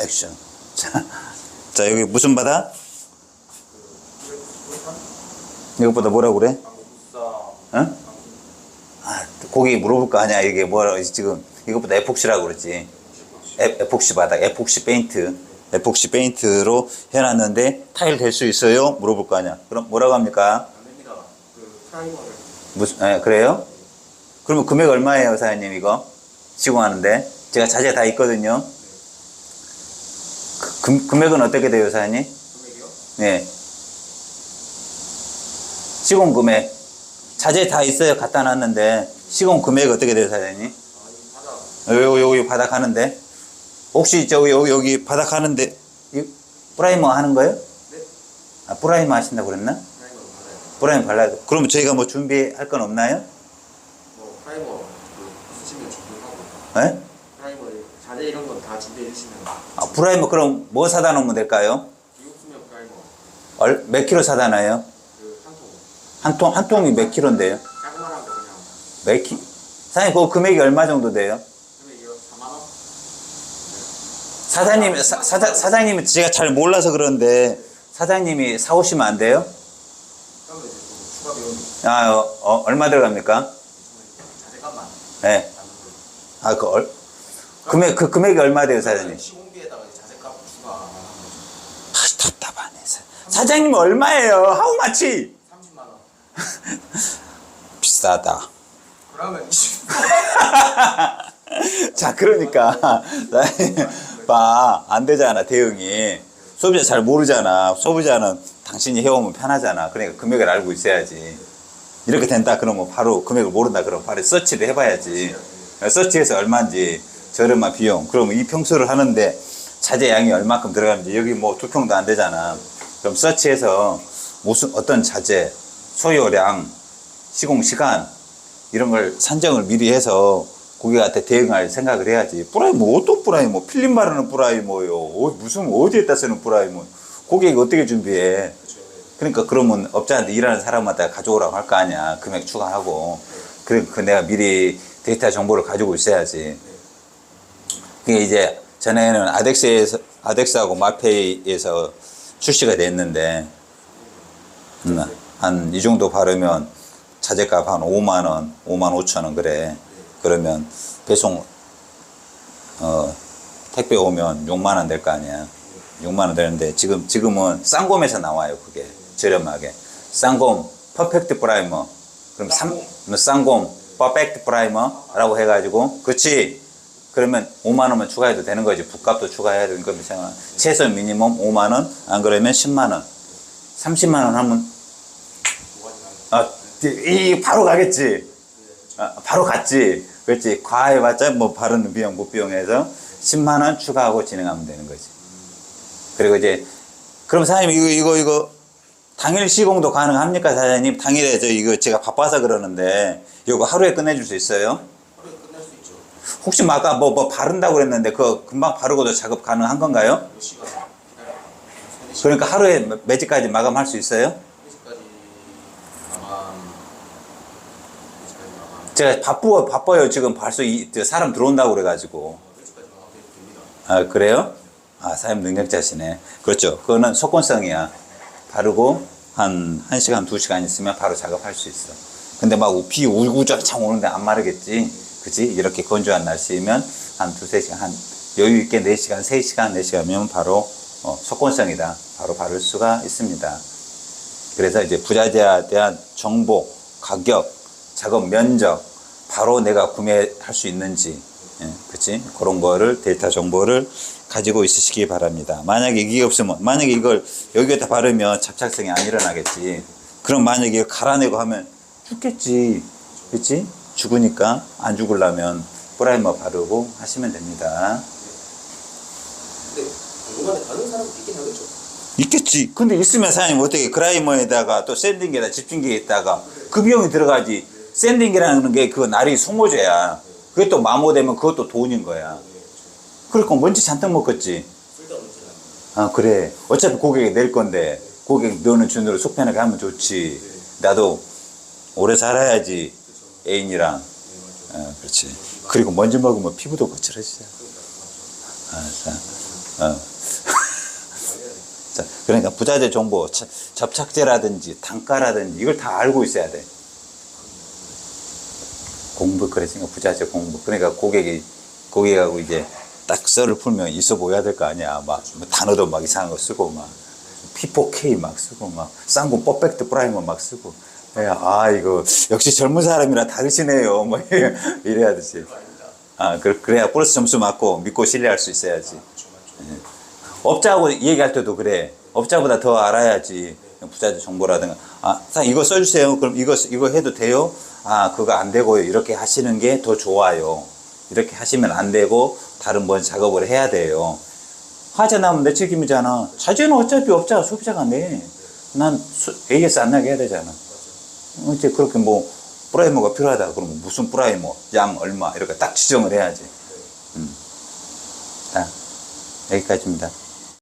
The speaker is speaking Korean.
액션. 자, 자 여기 무슨 바다? 이것보다 뭐라고 그래? 응? 아, 고객이 물어볼 거 아니야. 이게 뭐라 지금 이것보다 에폭시라고 그랬지. 에, 에폭시 바닥, 에폭시 페인트. 에폭시 페인트로 해놨는데 타일 될 수 있어요? 물어볼 거 아니야. 그럼 뭐라고 합니까? 그 무슨, 예, 그래요? 그러면 금액 얼마예요, 사장님, 이거? 시공하는데? 제가 자재 다 있거든요. 그, 금, 금액은 어떻게 돼요, 사장님? 금액이요? 예. 시공 금액. 자재 다 있어요, 갖다 놨는데. 시공 금액 어떻게 돼요, 사장님? 아, 이 바닥 여기, 여기 바닥 하는데. 혹시 저기, 여기, 여기 바닥 하는데, 이 프라이머 하는 거예요? 네. 아, 프라이머 하신다고 그랬나? 프라이머 발라야 그러면 저희가 뭐 준비할 건 없나요? 뭐 프라이머 그 쓰시면 준비하고 예? 자재 이런 건 다 준비해 주시면 아, 프라이머 그럼 뭐 사다 놓으면 될까요? 비옥수면 프라이머 얼, 몇 킬로 사다 놔요? 그 한 통. 한 통, 한 통이 몇 킬로인데요? 깔끔한 거 그냥 몇 키? 사장님, 그 금액이 얼마 정도 돼요? 금액이요? 4만 원? 사장님, 사, 사장, 사장님은 제가 잘 몰라서 그러는데, 사장님이 사오시면 안 돼요? 그러면 이제 또 추가 비용이 아, 어, 어, 얼마 들어갑니까? 자재값만 네. 남는 거예요. 아, 그, 얼, 금액, 그 금액이 얼마 돼요, 사장님? 시공비에다가 이제 자재값 추가 안 하는 거죠. 아, 답답하네. 사- 사장님 얼마예요? 하우 마치? 30만 원. 비싸다. 그러면 20. 자, 그러니까, 봐, 안 되잖아, 대응이. 소비자 잘 모르잖아. 소비자는 당신이 해오면 편하잖아. 그러니까 금액을 알고 있어야지. 이렇게 된다, 그러면 바로 금액을 모른다, 그러면 바로 서치를 해봐야지. 서치해서 얼마인지, 저렴한 비용. 그러면 이 평수를 하는데 자재 양이 얼마큼 들어가는지, 여기 뭐 두 평도 안 되잖아. 그럼 서치해서 무슨, 어떤 자재, 소요량, 시공 시간, 이런 걸 산정을 미리 해서 고객한테 대응할 생각을 해야지. 뿌라이모, 어떤 뿌라이모? 필름 바르는 뿌라이모요. 어, 무슨, 어디에다 쓰는 뿌라이모? 고객이 어떻게 준비해? 그러니까 그러면 업자한테 일하는 사람한테 가져오라고 할 거 아니야. 금액 추가하고. 그래, 그 내가 미리 데이터 정보를 가지고 있어야지. 그게 이제 전에는 아덱스에서, 아덱스하고 마페이에서 출시가 됐는데, 음, 한이 정도 바르면 자재값 한 5만 원, 5만 5천 원 그래. 그러면 배송 어 택배 오면 6만 원 될 거 아니야. 6만 원 되는데 지금 지금은 쌍곰에서 나와요 그게 저렴하게. 쌍곰 퍼펙트 프라이머. 그럼 삼 쌍곰 퍼펙트 프라이머라고 해가지고 그렇지. 그러면 5만 원만 추가해도 되는 거지. 부값도 추가해야 되는 거면 생각. 최소 미니멈 5만 원, 안 그러면 10만 원. 30만 원 하면 아, 이 바로 가겠지. 아, 바로 갔지. 그렇지. 과해봤자 뭐 바르는 비용, 무비용해서 10만 원 추가하고 진행하면 되는 거지. 그리고 이제 그럼 사장님 이거 이거 이거 당일 시공도 가능합니까 사장님? 당일에 저 이거 제가 바빠서 그러는데 이거 하루에 끝내줄 수 있어요? 혹시 뭐 아까 뭐, 뭐 바른다고 그랬는데 그거 금방 바르고도 작업 가능한 건가요? 몇 시간 시간. 그러니까 하루에 몇- 몇 시까지 마감할 수 있어요? 제가 바쁘, 바빠요. 지금 벌써 이, 저 사람 들어온다고 그래가지고. 아, 그래요? 아, 사장님 능력자시네. 그렇죠. 그거는 속건성이야. 바르고 한 1시간, 2시간 있으면 바로 작업할 수 있어. 근데 막비 우구좌창 오는데 안 마르겠지? 그치? 이렇게 건조한 날씨면 한 두세 시간, 한 여유 있게 4시간, 3시간, 4시간이면 바로 어, 속건성이다. 바로 바를 수가 있습니다. 그래서 이제 부자재에 대한 정보, 가격, 작업 면적, 바로 내가 구매할 수 있는지, 예, 그치? 그런 거를, 데이터 정보를 가지고 있으시기 바랍니다. 만약에 이게 없으면, 만약에 이걸 여기에다 바르면 잡착성이 안 일어나겠지. 그럼 만약에 이걸 갈아내고 하면 죽겠지. 그치? 죽으니까 안 죽으려면 프라이머 바르고 하시면 됩니다. 근데 당분간에 가는 사람 있긴 하겠죠. 있겠지. 근데 있으면 사장님 어떻게 그라이머에다가 또 샌딩기에다 집중기에다가 그 비용이 들어가지. 샌딩기라는 게 그거 날이 소모제야. 그게 또 마모되면 그것도 돈인 거야. 그러니까 먼지 잔뜩 먹겠지. 아 그래. 어차피 고객이 낼 건데 고객 너는 준으로 속 편하게 하면 좋지. 나도 오래 살아야지 애인이랑. 어, 그렇지. 그리고 먼지 먹으면 피부도 거칠어지잖아. 아, 자. 어. 자, 그러니까 부자재 정보, 차- 접착제라든지 단가라든지 이걸 다 알고 있어야 돼. 공부 그랬으니까 부자재 공부. 그러니까 고객이 고객하고 이제 딱 썰을 풀면 있어 보여야 될 거 아니야. 막 뭐 단어도 막 이상한 거 쓰고 막 P4K 막 쓰고 막 쌍구 퍼펙트 프라이머 막 쓰고. 야, 아 이거 역시 젊은 사람이라 다르시네요. 뭐 이래야 되지. 아 그- 그래야 플러스 점수 맞고 믿고 신뢰할 수 있어야지. 예. 업자하고 얘기할 때도 그래. 업자보다 더 알아야지. 부자재 정보라든가. 아, 사장님 이거 써주세요. 그럼 이거, 이거 해도 돼요? 아, 그거 안 되고요. 이렇게 하시는 게 더 좋아요. 이렇게 하시면 안 되고, 다른 뭐 작업을 해야 돼요. 화재 나면 내 책임이잖아. 자재는 어차피 업자가 소비자가 내. 난 수- AS 안 나게 해야 되잖아. 이제 그렇게 뭐, 프라이머가 필요하다. 그러면 무슨 프라이머, 양 얼마, 이렇게 딱 지정을 해야지. 음. 자, 여기까지입니다.